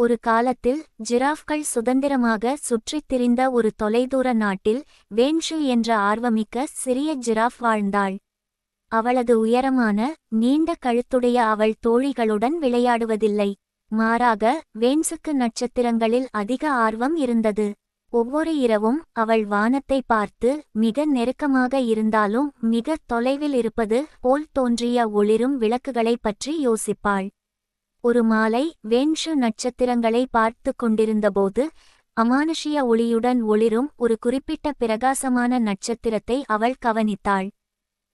ஒரு காலத்தில் ஜிராஃப்கள் சுதந்திரமாக சுற்றித் திரிந்த ஒரு தொலைதூர நாட்டில் வேன்ஷு என்ற ஆர்வமிக்க சிறிய ஜிராஃப் வாழ்ந்தாள். அவளது உயரமான நீண்ட கழுத்துடைய அவள் தோழிகளுடன் விளையாடுவதில்லை. மாறாக வேன்சுக்கு நட்சத்திரங்களில் அதிக ஆர்வம் இருந்தது. ஒவ்வொரு இரவும் அவள் வானத்தை பார்த்து மிக நெருக்கமாக இருந்தாலும் மிக தொலைவில் இருப்பது போல் தோன்றிய ஒளிரும் விளக்குகளைப் பற்றி யோசிப்பாள். ஒரு மாலை வேன்ஷு நட்சத்திரங்களை பார்த்து கொண்டிருந்தபோது அமானுஷிய ஒளியுடன் ஒளிரும் ஒரு குறிப்பிட்ட பிரகாசமான நட்சத்திரத்தை அவள் கவனித்தாள்.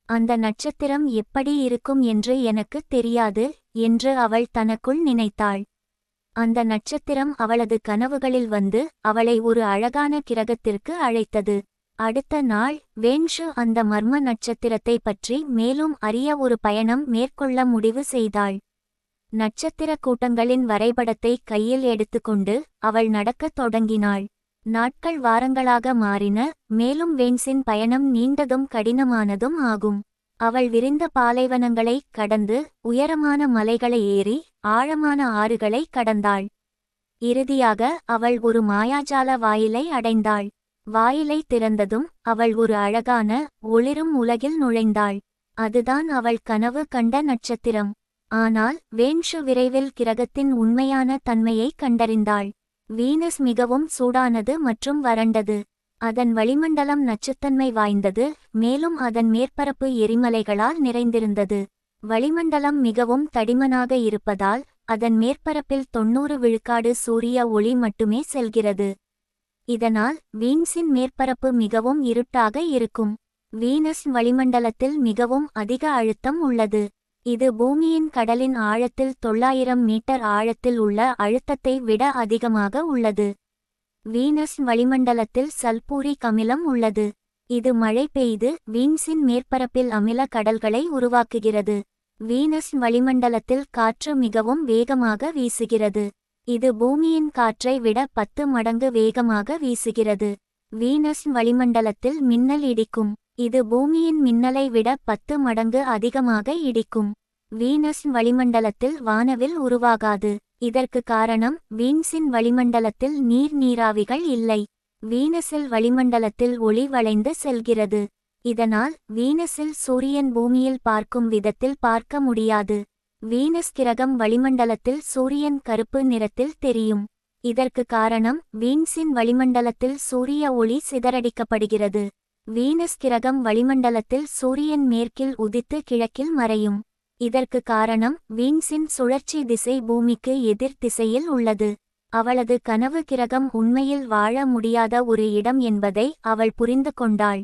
அந்த நட்சத்திரம் எப்படி இருக்கும் என்று எனக்கு தெரியாது என்று அவள் தனக்குள் நினைத்தாள். அந்த நட்சத்திரம் அவளது கனவுகளில் வந்து அவளை ஒரு அழகான கிரகத்திற்கு அழைத்தது. அடுத்த நாள் வேன்ஷு அந்த மர்ம நட்சத்திரத்தை பற்றி மேலும் அறிய ஒரு பயணம் மேற்கொள்ள முடிவு செய்தாள். நட்சத்திர கூட்டங்களின் வரைபடத்தை கையில் எடுத்துக்கொண்டு அவள் நடக்கத் தொடங்கினாள். நாட்கள் வாரங்களாக மாறின மேலும் வேன்ஸின் பயணம் நீண்டதும் கடினமானதும் ஆகும். அவள் விரிந்த பாலைவனங்களை கடந்து உயரமான மலைகளை ஏறி ஆழமான ஆறுகளை கடந்தாள். இறுதியாக அவள் ஒரு மாயாஜால வாயிலை அடைந்தாள். வாயிலை திறந்ததும் அவள் ஒரு அழகான ஒளிரும் உலகில் நுழைந்தாள். அதுதான் அவள் கனவு கண்ட நட்சத்திரம். ஆனால் வேன்ஷு விரைவில் கிரகத்தின் உண்மையான தன்மையை கண்டறிந்தாள். வீனஸ் மிகவும் சூடானது மற்றும் வறண்டது. அதன் வளிமண்டலம் நச்சுத்தன்மை வாய்ந்தது மேலும் அதன் மேற்பரப்பு எரிமலைகளால் நிறைந்திருந்தது. வளிமண்டலம் மிகவும் தடிமனாக இருப்பதால் அதன் மேற்பரப்பில் தொன்னூறு விழுக்காடு சூரிய ஒளி மட்டுமே செல்கிறது. இதனால் வீன்ஸின் மேற்பரப்பு மிகவும் இருட்டாக இருக்கும். வீனஸ் வளிமண்டலத்தில் மிகவும் அதிக அழுத்தம் உள்ளது. இது பூமியின் கடலின் ஆழத்தில் தொள்ளாயிரம் மீட்டர் ஆழத்தில் உள்ள அழுத்தத்தை விட அதிகமாக உள்ளது. வீனஸ் வளிமண்டலத்தில் சல்பூரிக் அமிலம் உள்ளது. இது மழை பெய்து வீன்ஸின் மேற்பரப்பில் அமில கடல்களை உருவாக்குகிறது. வீனஸ் வளிமண்டலத்தில் காற்று மிகவும் வேகமாக வீசுகிறது. இது பூமியின் காற்றை விட பத்து மடங்கு வேகமாக வீசுகிறது. வீனஸ் வளிமண்டலத்தில் மின்னல் இடிக்கும். இது பூமியின் மின்னலை விட பத்து மடங்கு அதிகமாக இடிக்கும். வீனஸ் வளிமண்டலத்தில் வானவில் உருவாகாது. இதற்கு காரணம் வீன்ஸின் வளிமண்டலத்தில் நீர் நீராவிகள் இல்லை. வீனஸில் வளிமண்டலத்தில் ஒளி வளைந்து செல்கிறது. இதனால் வீனஸில் சூரியன் பூமியில் பார்க்கும் விதத்தில் பார்க்க முடியாது. வீனஸ் கிரகம் வளிமண்டலத்தில் சூரியன் கருப்பு நிறத்தில் தெரியும். இதற்கு காரணம் வீன்ஸின் வளிமண்டலத்தில் சூரிய ஒளி சிதறடிக்கப்படுகிறது. வீனஸ் கிரகம் வளிமண்டலத்தில் சூரியன் மேற்கில் உதித்து கிழக்கில் மறையும். இதற்கு காரணம் வீன்ஸின் சுழற்சி திசை பூமிக்கு எதிர் திசையில் உள்ளது. அவளது கனவு கிரகம் உண்மையில் வாழ முடியாத ஒரு இடம் என்பதை அவள் புரிந்து கொண்டாள்.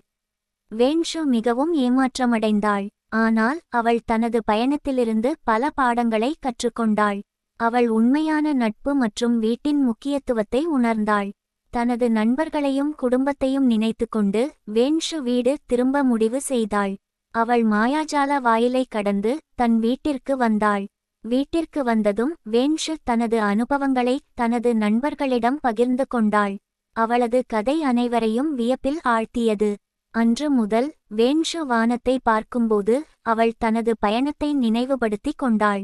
வேன்ஷு மிகவும் ஏமாற்றமடைந்தாள். ஆனால் அவள் தனது பயணத்திலிருந்து பல பாடங்களை கற்றுக்கொண்டாள். அவள் உண்மையான நட்பு மற்றும் வீட்டின் முக்கியத்துவத்தை உணர்ந்தாள். தனது நண்பர்களையும் குடும்பத்தையும் நினைத்துக்கொண்டு வேன்ஷு வீடு திரும்ப முடிவு செய்தாள். அவள் மாயாஜால வாயிலை கடந்து தன் வீட்டிற்கு வந்தாள். வீட்டிற்கு வந்ததும் வேன்ஷு தனது அனுபவங்களை தனது நண்பர்களிடம் பகிர்ந்து கொண்டாள். அவளது கதை அனைவரையும் வியப்பில் ஆழ்த்தியது. அன்று முதல் வேன்ஷு வானத்தை பார்க்கும்போது அவள் தனது பயணத்தை நினைவுபடுத்திக் கொண்டாள்.